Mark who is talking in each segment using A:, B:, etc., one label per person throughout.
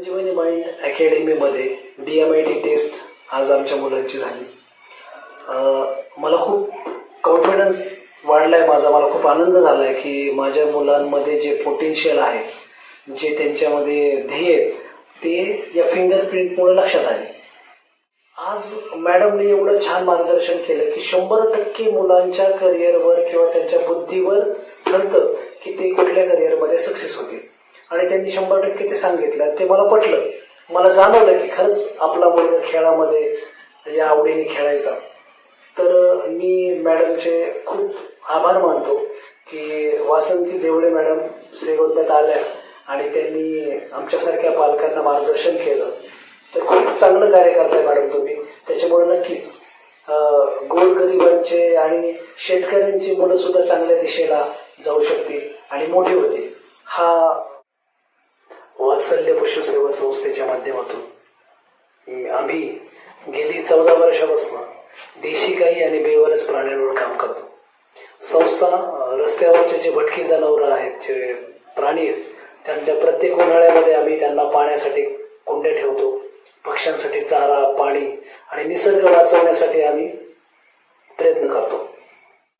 A: Sanjeevani mind अकॅडमीमध्ये D M I T test आज आमच्या मुलांची झाली. मला खूप कॉन्फिडन्स वाढला आहे माझा. मला खूप आनंद झाला आहे की माझ्या मुलांमध्ये जे पोटेन्शियल आहे जे त्यांच्यामध्ये ध्येय ते या फिंगरप्रिंटमुळे लक्षात आले. आज मॅडमने एवढं छान मार्गदर्शन केलं की शंभर टक्के मुलांच्या करिअरवर किंवा त्यांच्या बुद्धीवर ठरतं की ते कुठल्या करिअरमध्ये सक्सेस होतील. आणि त्यांनी शंभर टक्के ते सांगितलं. ते मला पटलं. मला जाणवलं की खरंच आपला मुलगा खेळामध्ये या आवडीने खेळायचा. तर मी मॅडमचे खूप आभार मानतो की वासंती देवळे मॅडम श्रीगोंद्यात आल्या आणि त्यांनी आमच्यासारख्या पालकांना मार्गदर्शन केलं. तर खूप चांगलं कार्य करताय मॅडम तुम्ही. त्याच्यामुळे नक्कीच गोरगरिबांचे आणि शेतकऱ्यांची मुलं सुद्धा चांगल्या दिशेला जाऊ शकतील आणि मोठी होतील. हा वात्सल्य पशुसेवा संस्थेच्या माध्यमातून. आम्ही गेली चौदा वर्षापासून देशी गाई आणि बेवारस प्राण्यांवर काम करतो. संस्था रस्त्यावरचे जे भटकी जनावरं आहेत जे प्राणी आहेत त्यांच्या प्रत्येक उन्हाळ्यामध्ये आम्ही त्यांना पाण्यासाठी कुंडे ठेवतो. पक्ष्यांसाठी चारा पाणी आणि निसर्ग वाचवण्यासाठी आम्ही प्रयत्न करतो.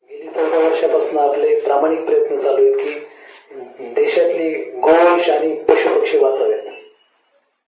A: गेली चौदा वर्षापासून आपले प्रामाणिक प्रयत्न चालू आहेत की देशातली गोवंश आणि पशुपक्षी वाचावेत